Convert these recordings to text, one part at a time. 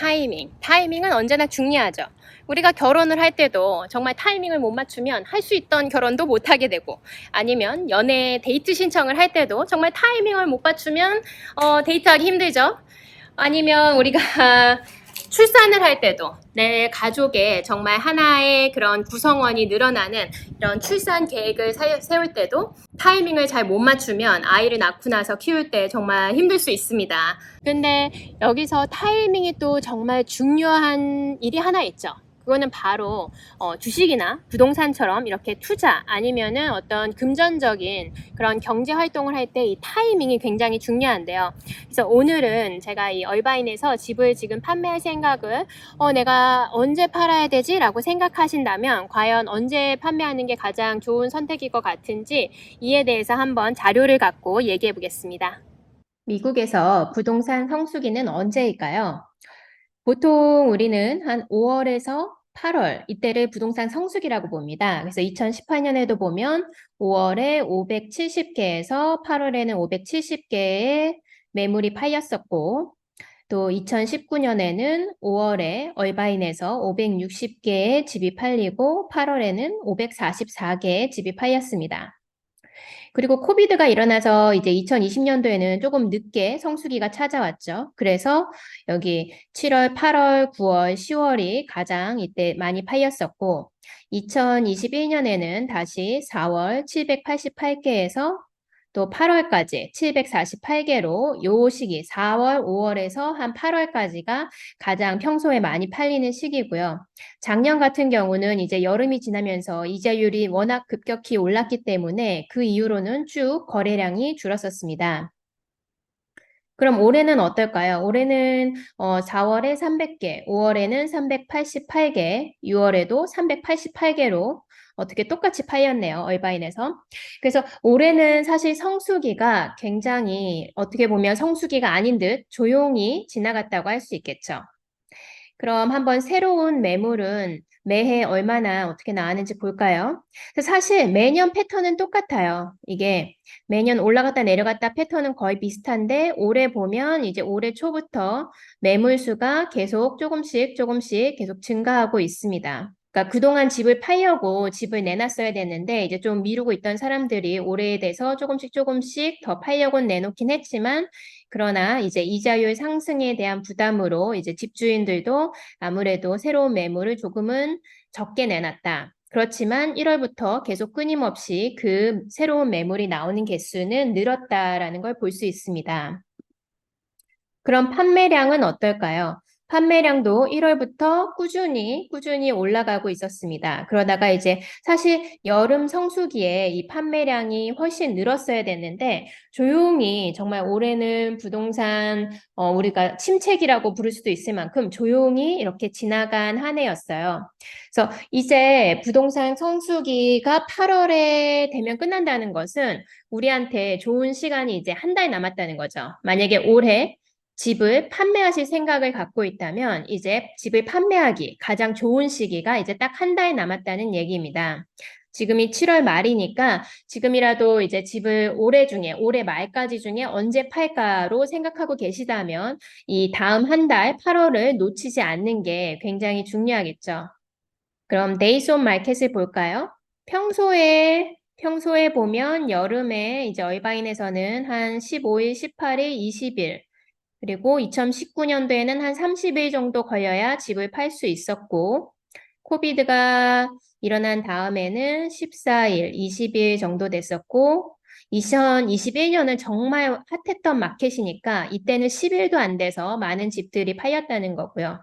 타이밍. 타이밍은 언제나 중요하죠. 우리가 결혼을 할 때도 정말 타이밍을 못 맞추면 할 수 있던 결혼도 못 하게 되고 아니면 연애 데이트 신청을 할 때도 정말 타이밍을 못 맞추면 어, 데이트하기 힘들죠. 아니면 우리가 출산을 할 때도 내 가족의 정말 하나의 그런 구성원이 늘어나는 이런 출산 계획을 사- 세울 때도 타이밍을 잘 못 맞추면 아이를 낳고 나서 키울 때 정말 힘들 수 있습니다. 근데 여기서 타이밍이 또 정말 중요한 일이 하나 있죠. 그거는 바로 어, 주식이나 부동산처럼 이렇게 투자 아니면은 어떤 금전적인 그런 경제 활동을 할 때 이 타이밍이 굉장히 중요한데요. 그래서 오늘은 제가 이 얼바인에서 집을 지금 판매할 생각을 어, 내가 언제 팔아야 되지? 라고 생각하신다면 과연 언제 판매하는 게 가장 좋은 선택일 것 같은지 이에 대해서 한번 자료를 갖고 얘기해 보겠습니다. 미국에서 부동산 성수기는 언제일까요? 보통 우리는 한 5월에서 8월 이때를 부동산 성수기라고 봅니다. 그래서 2018년에도 보면 5월에 570개에서 8월에는 570개의 매물이 팔렸었고 또 2019년에는 5월에 얼바인에서 560개의 집이 팔리고 8월에는 544개의 집이 팔렸습니다. 그리고 코비드가 일어나서 이제 2020년도에는 조금 늦게 성수기가 찾아왔죠. 그래서 여기 7월, 8월, 9월, 10월이 가장 이때 많이 팔렸었고 2021년에는 다시 4월 788개에서 또 8월까지 748개로 요 시기 4월, 5월에서 한 8월까지가 가장 평소에 많이 팔리는 시기고요. 작년 같은 경우는 이제 여름이 지나면서 이자율이 워낙 급격히 올랐기 때문에 그 이후로는 쭉 거래량이 줄었었습니다. 그럼 올해는 어떨까요? 올해는 어, 4월에 300개, 5월에는 388개, 6월에도 388개로 어떻게 똑같이 팔렸네요. 얼바인에서. 그래서 올해는 사실 성수기가 굉장히 어떻게 보면 성수기가 아닌 듯 조용히 지나갔다고 할 수 있겠죠. 그럼 한번 새로운 매물은 매해 얼마나 어떻게 나왔는지 볼까요? 사실 매년 패턴은 똑같아요. 이게 매년 올라갔다 내려갔다 패턴은 거의 비슷한데 올해 보면 이제 올해 초부터 매물 수가 계속 조금씩 조금씩 계속 증가하고 있습니다. 그러니까 그동안 집을 팔려고 집을 내놨어야 됐는데 이제 좀 미루고 있던 사람들이 올해에 돼서 조금씩 조금씩 더 팔려고 내놓긴 했지만 그러나 이제 이자율 상승에 대한 부담으로 이제 집주인들도 아무래도 새로운 매물을 조금은 적게 내놨다. 그렇지만 1월부터 계속 끊임없이 그 새로운 매물이 나오는 개수는 늘었다라는 걸 볼 수 있습니다. 그럼 판매량은 어떨까요? 판매량도 1월부터 꾸준히 꾸준히 올라가고 있었습니다. 그러다가 이제 사실 여름 성수기에 이 판매량이 훨씬 늘었어야 됐는데 조용히 정말 올해는 부동산 어, 우리가 침체기라고 부를 수도 있을 만큼 조용히 이렇게 지나간 한 해였어요. 그래서 이제 부동산 성수기가 8월에 되면 끝난다는 것은 우리한테 좋은 시간이 이제 한 달 남았다는 거죠. 만약에 올해 집을 판매하실 생각을 갖고 있다면 이제 집을 판매하기 가장 좋은 시기가 이제 딱 한 달 남았다는 얘기입니다. 지금이 7월 말이니까 지금이라도 이제 집을 올해 중에 올해 말까지 중에 언제 팔까로 생각하고 계시다면 이 다음 한 달 8월을 놓치지 않는 게 굉장히 중요하겠죠. 그럼 데이스 온 마켓을 볼까요? 평소에 평소에 보면 여름에 이제 얼바인에서는 한 15일, 18일, 20일 그리고 2019년도에는 한 30일 정도 걸려야 집을 팔 수 있었고 코비드가 일어난 다음에는 14일, 20일 정도 됐었고 2021년은 정말 핫했던 마켓이니까 이때는 10일도 안 돼서 많은 집들이 팔렸다는 거고요.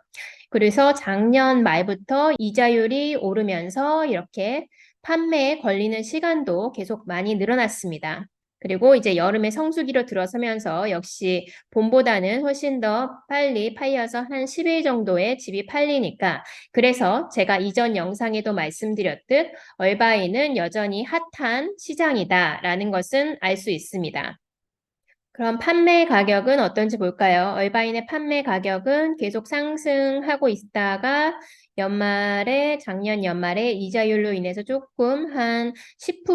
그래서 작년 말부터 이자율이 오르면서 이렇게 판매에 걸리는 시간도 계속 많이 늘어났습니다. 그리고 이제 여름에 성수기로 들어서면서 역시 봄보다는 훨씬 더 빨리 팔려서 한 10일 정도의 집이 팔리니까 그래서 제가 이전 영상에도 말씀드렸듯 얼바인은 여전히 핫한 시장이다라는 것은 알 수 있습니다. 그럼 판매 가격은 어떤지 볼까요? 얼바인의 판매 가격은 계속 상승하고 있다가 연말에 작년 연말에 이자율로 인해서 조금 한 10%,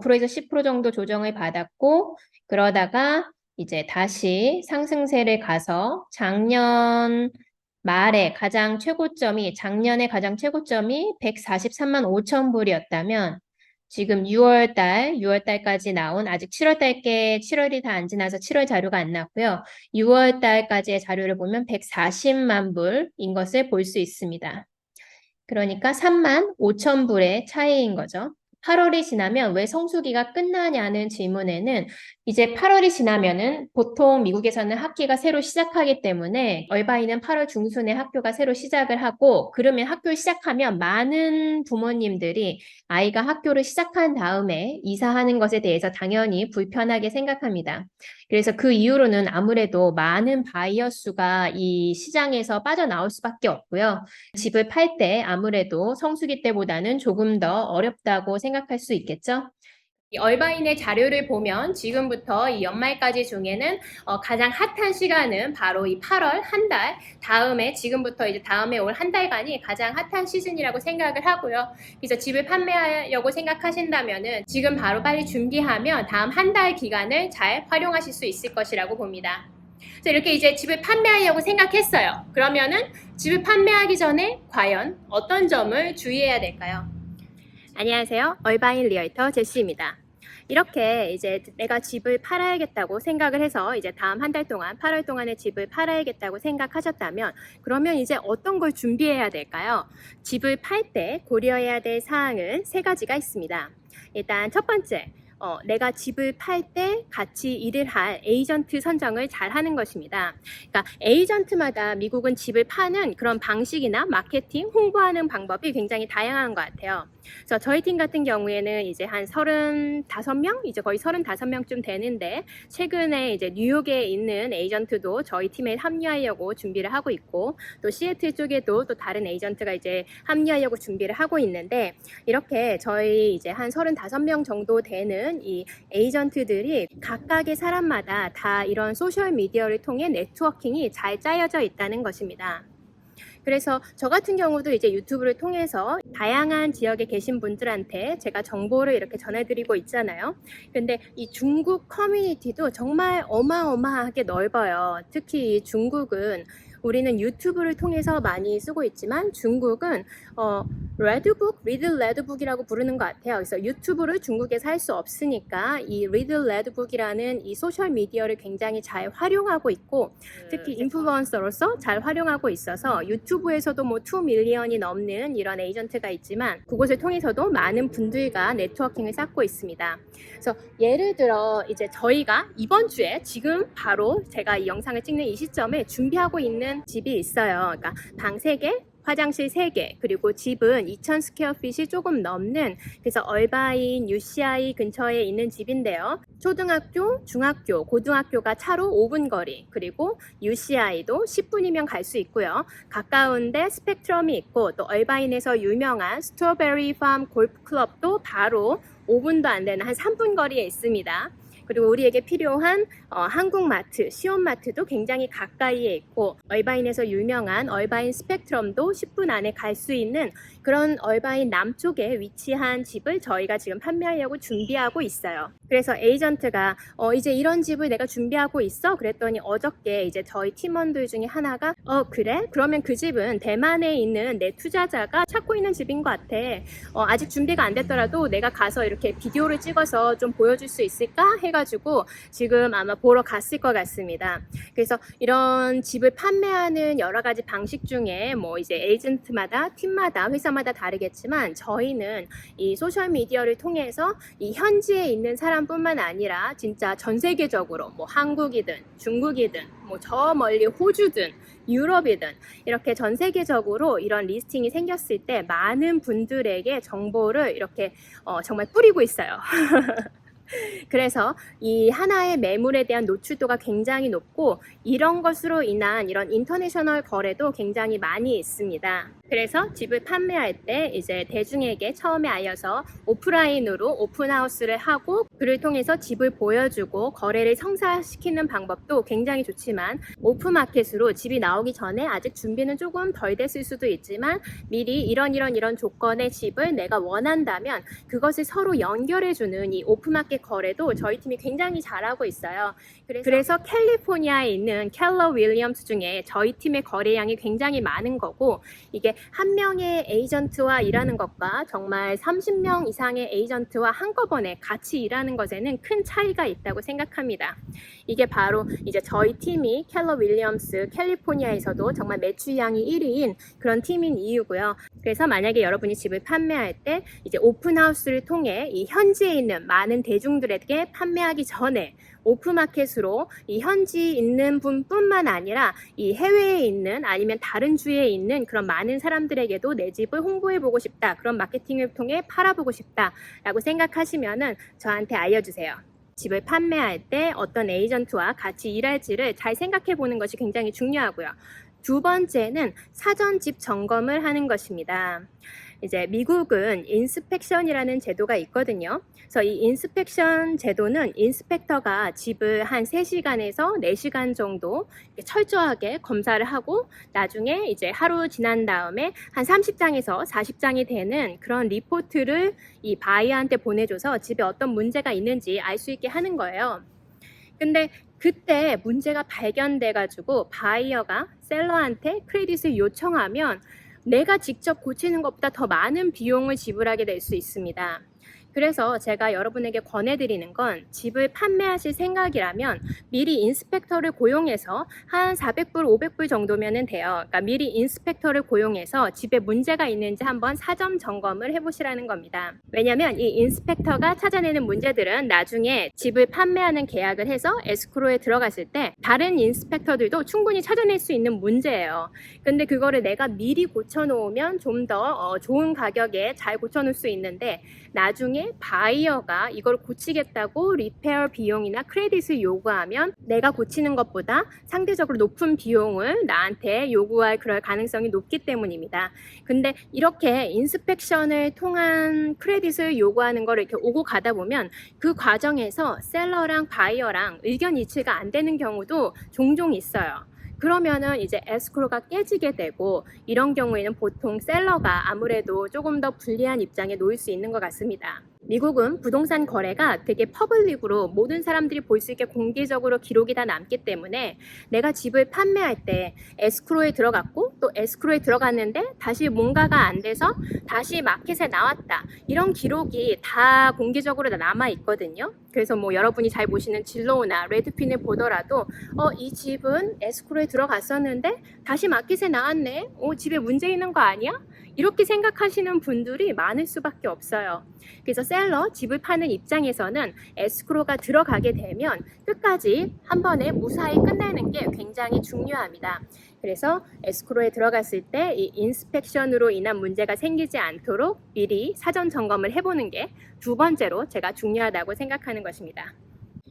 5%에서 10% 정도 조정을 받았고 그러다가 이제 다시 상승세를 가서 작년 말에 가장 최고점이 작년에 가장 최고점이 143만 5천 불이었다면 지금 6월 달, 6월 달까지 나온 아직 7월 달께 7월이 다 안 지나서 7월 자료가 안 났고요. 6월 달까지의 자료를 보면 140만 불인 것을 볼 수 있습니다. 그러니까 3만 5천 불의 차이인 거죠. 8월이 지나면 왜 성수기가 끝나냐는 질문에는 이제 8월이 지나면은 보통 미국에서는 학기가 새로 시작하기 때문에 얼바이는 8월 중순에 학교가 새로 시작을 하고 그러면 학교를 시작하면 많은 부모님들이 아이가 학교를 시작한 다음에 이사하는 것에 대해서 당연히 불편하게 생각합니다. 그래서 그 이후로는 아무래도 많은 바이어 수가 이 시장에서 빠져나올 수밖에 없고요. 집을 팔 때 아무래도 성수기 때보다는 조금 더 어렵다고 생각 할 수 있겠죠. 이 얼바인의 자료를 보면 지금부터 이 연말까지 중에는 어, 가장 핫한 시간은 바로 이 8월 한 달, 다음에 지금부터 이제 다음에 올 한 달간이 가장 핫한 시즌이라고 생각을 하고요. 그래서 집을 판매하려고 생각하신다면은 지금 바로 빨리 준비하면 다음 한 달 기간을 잘 활용하실 수 있을 것이라고 봅니다. 그래서 이렇게 이제 집을 판매하려고 생각했어요. 그러면은 집을 판매하기 전에 과연 어떤 점을 주의해야 될까요? 안녕하세요. 얼바인 리얼터 제시입니다. 이렇게 이제 내가 집을 팔아야겠다고 생각을 해서 이제 다음 한 달 동안 8월 동안의 집을 팔아야겠다고 생각하셨다면 그러면 이제 어떤 걸 준비해야 될까요? 집을 팔 때 고려해야 될 사항은 세 가지가 있습니다. 일단 첫 번째, 어, 내가 집을 팔 때 같이 일을 할 에이전트 선정을 잘 하는 것입니다. 그러니까 에이전트마다 미국은 집을 파는 그런 방식이나 마케팅, 홍보하는 방법이 굉장히 다양한 것 같아요. 그래서 저희 팀 같은 경우에는 이제 한 35명, 이제 거의 35명쯤 되는데 최근에 이제 뉴욕에 있는 에이전트도 저희 팀에 합류하려고 준비를 하고 있고 또 시애틀 쪽에도 또 다른 에이전트가 이제 합류하려고 준비를 하고 있는데 이렇게 저희 이제 한 35명 정도 되는 이 에이전트들이 각각의 사람마다 다 이런 소셜 미디어를 통해 네트워킹이 잘 짜여져 있다는 것입니다. 그래서 저 같은 경우도 이제 유튜브를 통해서 다양한 지역에 계신 분들한테 제가 정보를 이렇게 전해드리고 있잖아요. 근데 이 중국 커뮤니티도 정말 어마어마하게 넓어요. 특히 이 중국은 우리는 유튜브를 통해서 많이 쓰고 있지만 중국은 어, 레드북, 리드 레드북이라고 부르는 것 같아요. 그래서 유튜브를 중국에서 할 수 없으니까 이 리드 레드북이라는 이 소셜 미디어를 굉장히 잘 활용하고 있고 특히 인플루언서로서 잘 활용하고 있어서 유튜브에서도 뭐 2 밀리언이 넘는 이런 에이전트가 있지만 그곳을 통해서도 많은 분들과 네트워킹을 쌓고 있습니다. 그래서 예를 들어 이제 저희가 이번 주에 지금 바로 제가 이 영상을 찍는 이 시점에 준비하고 있는 집이 있어요. 그러니까 방 3개, 화장실 3개, 그리고 집은 2,000 스퀘어핏이 조금 넘는 그래서 얼바인 UCI 근처에 있는 집인데요. 초등학교, 중학교, 고등학교가 차로 5분 거리, 그리고 UCI도 10분이면 갈 수 있고요. 가까운데 스펙트럼이 있고 또 얼바인에서 유명한 스트로베리 팜 골프 클럽도 바로 5분도 안 되는 한 3분 거리에 있습니다. 그리고 우리에게 필요한 어, 한국마트, 시온마트도 굉장히 가까이에 있고 얼바인에서 유명한 얼바인 스펙트럼도 10분 안에 갈 수 있는 그런 얼바인 남쪽에 위치한 집을 저희가 지금 판매하려고 준비하고 있어요. 그래서 에이전트가 어, 이제 이런 집을 내가 준비하고 있어? 그랬더니 어저께 이제 저희 팀원들 중에 하나가 어 그래? 그러면 그 집은 대만에 있는 내 투자자가 찾고 있는 집인 것 같아. 어, 아직 준비가 안 됐더라도 내가 가서 이렇게 비디오를 찍어서 좀 보여줄 수 있을까? 해가지고 지금 아마 보러 갔을 것 같습니다. 그래서 이런 집을 판매하는 여러 가지 방식 중에 뭐 이제 에이전트마다 팀마다 회사마다 다르겠지만 저희는 이 소셜 미디어를 통해서 이 현지에 있는 사람 뿐만 아니라 진짜 전 세계적으로 뭐 한국이든 중국이든 뭐 저 멀리 호주든 유럽이든 이렇게 전 세계적으로 이런 리스팅이 생겼을 때 많은 분들에게 정보를 이렇게 어, 정말 뿌리고 있어요. 그래서 이 하나의 매물에 대한 노출도가 굉장히 높고 이런 것으로 인한 이런 인터내셔널 거래도 굉장히 많이 있습니다. 그래서 집을 판매할 때 이제 대중에게 처음에 알려서 오프라인으로 오픈하우스를 하고 그를 통해서 집을 보여주고 거래를 성사시키는 방법도 굉장히 좋지만 오프마켓으로 집이 나오기 전에 아직 준비는 조금 덜 됐을 수도 있지만 미리 이런 이런 이런 조건의 집을 내가 원한다면 그것을 서로 연결해주는 이 오프마켓 거래도 저희 팀이 굉장히 잘하고 있어요. 그래서, 그래서 캘리포니아에 있는 켈러 윌리엄스 중에 저희 팀의 거래량이 굉장히 많은 거고 이게 한 명의 에이전트와 일하는 것과 정말 30명 이상의 에이전트와 한꺼번에 같이 일하는 것에는 큰 차이가 있다고 생각합니다. 이게 바로 이제 저희 팀이 켈러 윌리엄스 캘리포니아에서도 정말 매출량이 1위인 그런 팀인 이유고요. 그래서 만약에 여러분이 집을 판매할 때 이제 오픈하우스를 통해 이 현지에 있는 많은 대중들에게 판매하기 전에 오프마켓으로 이 현지 있는 분뿐만 아니라 이 해외에 있는 아니면 다른 주에 있는 그런 많은 사람들에게도 내 집을 홍보해 보고 싶다. 그런 마케팅을 통해 팔아보고 싶다라고 생각하시면은 저한테 알려주세요. 집을 판매할 때 어떤 에이전트와 같이 일할지를 잘 생각해 보는 것이 굉장히 중요하고요. 두 번째는 사전 집 점검을 하는 것입니다. 이제 미국은 인스펙션이라는 제도가 있거든요. 그래서 이 인스펙션 제도는 인스펙터가 집을 한 3시간에서 4시간 정도 철저하게 검사를 하고 나중에 이제 하루 지난 다음에 한 30장에서 40장이 되는 그런 리포트를 이 바이어한테 보내줘서 집에 어떤 문제가 있는지 알 수 있게 하는 거예요. 근데 그때 문제가 발견돼가지고 바이어가 셀러한테 크레딧을 요청하면 내가 직접 고치는 것보다 더 많은 비용을 지불하게 될 수 있습니다. 그래서 제가 여러분에게 권해드리는 건 집을 판매하실 생각이라면 미리 인스펙터를 고용해서 한 400불, 500불 정도면 돼요. 그러니까 미리 인스펙터를 고용해서 집에 문제가 있는지 한번 사전 점검을 해보시라는 겁니다. 왜냐하면 이 인스펙터가 찾아내는 문제들은 나중에 집을 판매하는 계약을 해서 에스크로에 들어갔을 때 다른 인스펙터들도 충분히 찾아낼 수 있는 문제예요. 근데 그거를 내가 미리 고쳐놓으면 좀더 좋은 가격에 잘 고쳐놓을 수 있는데 나중에 바이어가 이걸 고치겠다고 리페어 비용이나 크레딧을 요구하면 내가 고치는 것보다 상대적으로 높은 비용을 나한테 요구할 그럴 가능성이 높기 때문입니다. 근데 이렇게 인스펙션을 통한 크레딧을 요구하는 걸 이렇게 오고 가다 보면 그 과정에서 셀러랑 바이어랑 의견 일치가 안 되는 경우도 종종 있어요. 그러면은 이제 에스크로가 깨지게 되고 이런 경우에는 보통 셀러가 아무래도 조금 더 불리한 입장에 놓일 수 있는 것 같습니다. 미국은 부동산 거래가 되게 퍼블릭으로 모든 사람들이 볼 수 있게 공개적으로 기록이 다 남기 때문에 내가 집을 판매할 때 에스크로에 들어갔고 또 에스크로에 들어갔는데 다시 뭔가가 안 돼서 다시 마켓에 나왔다 이런 기록이 다 공개적으로 다 남아 있거든요. 그래서 뭐 여러분이 잘 보시는 진로우나 레드핀을 보더라도 어 이 집은 에스크로에 들어갔었는데 다시 마켓에 나왔네. 어 집에 문제 있는 거 아니야? 이렇게 생각하시는 분들이 많을 수밖에 없어요. 그래서 셀러 집을 파는 입장에서는 에스크로가 들어가게 되면 끝까지 한 번에 무사히 끝내는 게 굉장히 중요합니다. 그래서 에스크로에 들어갔을 때 이 인스펙션으로 인한 문제가 생기지 않도록 미리 사전 점검을 해보는 게 두 번째로 제가 중요하다고 생각하는 것입니다.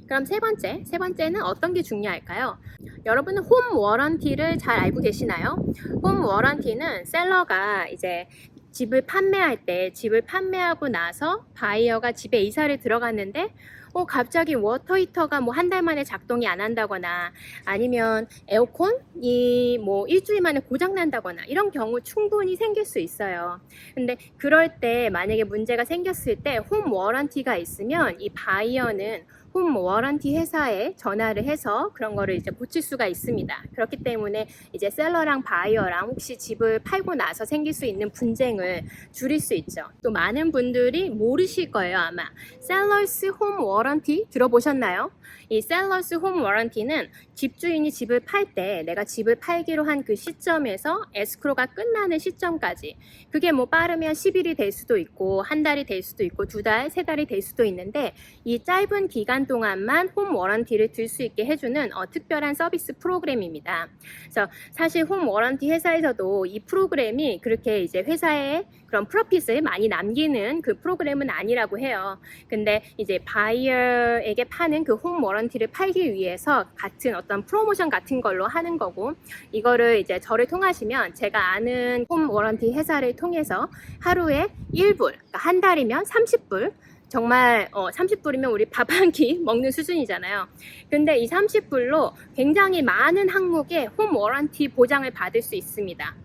그럼 세 번째, 세 번째는 어떤 게 중요할까요? 여러분은 홈 워런티를 잘 알고 계시나요? 홈 워런티는 셀러가 이제 집을 판매할 때 집을 판매하고 나서 바이어가 집에 이사를 들어갔는데 어, 갑자기 워터 히터가 뭐 한 달 만에 작동이 안 한다거나 아니면 에어컨이 뭐 일주일 만에 고장 난다거나 이런 경우 충분히 생길 수 있어요. 근데 그럴 때 만약에 문제가 생겼을 때 홈 워런티가 있으면 이 바이어는 홈 워런티 회사에 전화를 해서 그런 거를 이제 고칠 수가 있습니다. 그렇기 때문에 이제 셀러랑 바이어랑 혹시 집을 팔고 나서 생길 수 있는 분쟁을 줄일 수 있죠. 또 많은 분들이 모르실 거예요, 아마. 셀러스 홈 워런티 들어보셨나요? 이 셀러스 홈 워런티는 집주인이 집을 팔 때 내가 집을 팔기로 한 그 시점에서 에스크로가 끝나는 시점까지 그게 뭐 빠르면 10일이 될 수도 있고 한 달이 될 수도 있고 두 달, 세 달이 될 수도 있는데 이 짧은 기간 동안만 홈 워런티를 들 수 있게 해주는 어, 특별한 서비스 프로그램입니다. 그래서 사실 홈 워런티 회사에서도 이 프로그램이 그렇게 이제 회사에 그런 프로핏을 많이 남기는 그 프로그램은 아니라고 해요. 근데 이제 바이어에게 파는 그 홈 워런티를 팔기 위해서 같은 어떤 프로모션 같은 걸로 하는 거고 이거를 이제 저를 통하시면 제가 아는 홈 워런티 회사를 통해서 하루에 1불, 그러니까 한 달이면 30불 정말 어, 30불이면 우리 밥 한 끼 먹는 수준이잖아요. 근데 이 30불로 굉장히 많은 항목의 홈 워런티 보장을 받을 수 있습니다.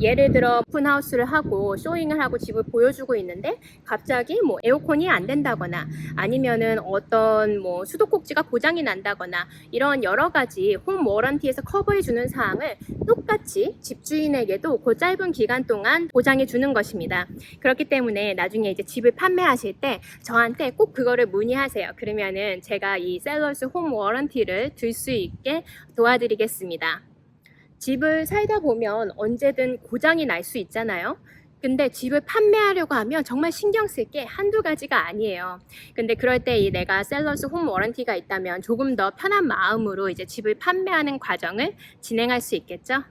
예를 들어 오픈하우스를 하고 쇼잉을 하고 집을 보여주고 있는데 갑자기 뭐 에어컨이 안 된다거나 아니면은 어떤 뭐 수도꼭지가 고장이 난다거나 이런 여러 가지 홈 워런티에서 커버해 주는 사항을 똑같이 집주인에게도 그 짧은 기간 동안 보장해 주는 것입니다. 그렇기 때문에 나중에 이제 집을 판매하실 때 저한테 꼭 그거를 문의하세요. 그러면은 제가 이 셀러스 홈 워런티를 들 수 있게 도와드리겠습니다. 집을 살다 보면 언제든 고장이 날 수 있잖아요. 근데 집을 판매하려고 하면 정말 신경 쓸 게 한두 가지가 아니에요. 근데 그럴 때 이 내가 셀러스 홈 워런티가 있다면 조금 더 편한 마음으로 이제 집을 판매하는 과정을 진행할 수 있겠죠?